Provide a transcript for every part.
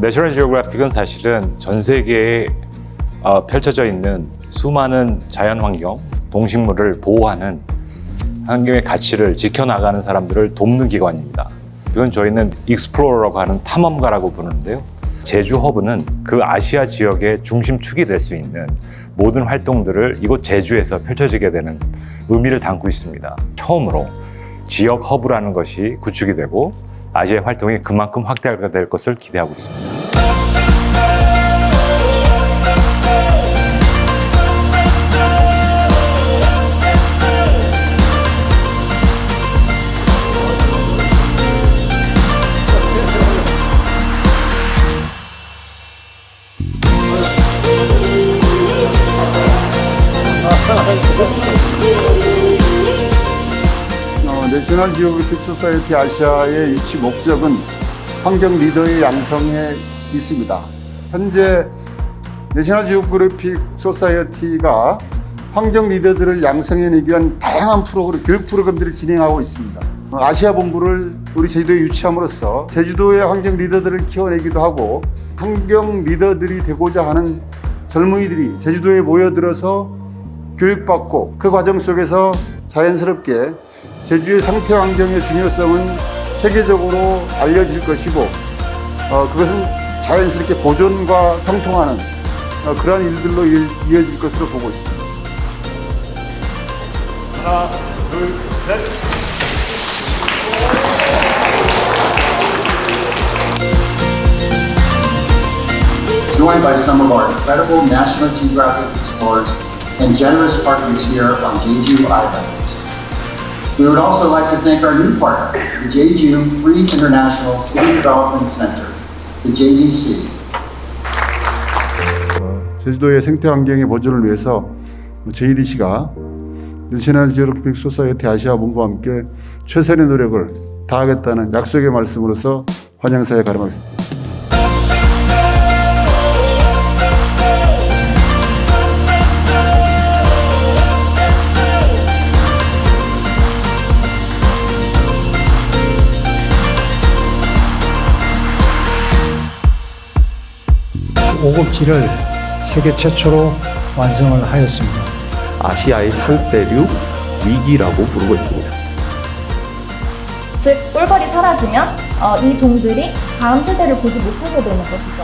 내셔널 지오그래픽은 사실은 전 세계에 어, 펼쳐져 있는 수많은 자연 환경, 동식물을 보호하는 환경의 가치를 지켜나가는 사람들을 돕는 기관입니다. 이건 저희는 익스플로러라고 하는 탐험가라고 부르는데요. 제주 허브는 그 아시아 지역의 중심축이 될 수 있는 모든 활동들을 이곳 제주에서 펼쳐지게 되는 의미를 담고 있습니다. 처음으로 지역 허브라는 것이 구축이 되고 아시아 활동이 그만큼 확대가 될 것을 기대하고 있습니다. 내셔널 지오그래픽 소사이티 아시아의 유치 목적은 환경 리더의 양성에 있습니다. 현재 내셔널 지오그래픽 소사이어티가 환경 리더들을 양성해내기 위한 다양한 프로그램, 교육 프로그램들을 진행하고 있습니다. 어, 아시아 본부를 우리 제주도에 유치함으로써 제주도의 환경 리더들을 키워내기도 하고 환경 리더들이 되고자 하는 젊은이들이 제주도에 모여들어서 교육받고 그 과정 속에서 자연스럽게 제주의 상태 환경의 중요성은 세계적으로 알려질 것이고 어, 그것은 자연스럽게 보존과 상통하는 어, 그러한 일들로 일- 이어질 것으로 보고 있습니다. joined by some of our incredible National Geographic explorers and generous partners here on Jeju Island. We would also like to thank our new partner, the Jeju Free International City Development Center, the JDC. 제주도의 생태 환경의 보존을 위해서 JDC가 내셔널 지오그래픽 소사이어티 아시아 본부와 함께 최선의 노력을 다하겠다는 약속의 말씀으로서 환영사에 가름하겠습니다. 오급지를 세계 최초로 완성을 하였습니다. 아시아의 산세류 위기라고 부르고 있습니다. 즉 꿀벌이 사라지면 어, 이 종들이 다음 세대를 보지 못하게 되는 것이죠.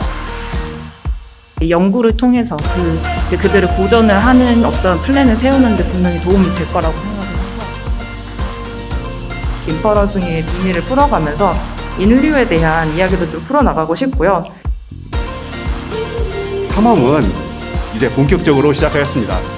연구를 통해서 그 이제 그들을 보존을 하는 어떤 플랜을 세우는데 분명히 도움이 될 거라고 생각을 해서 김퍼러숭이의 비밀을 풀어가면서 인류에 대한 이야기도 좀 풀어나가고 싶고요. 탐험은 이제 본격적으로 시작하였습니다.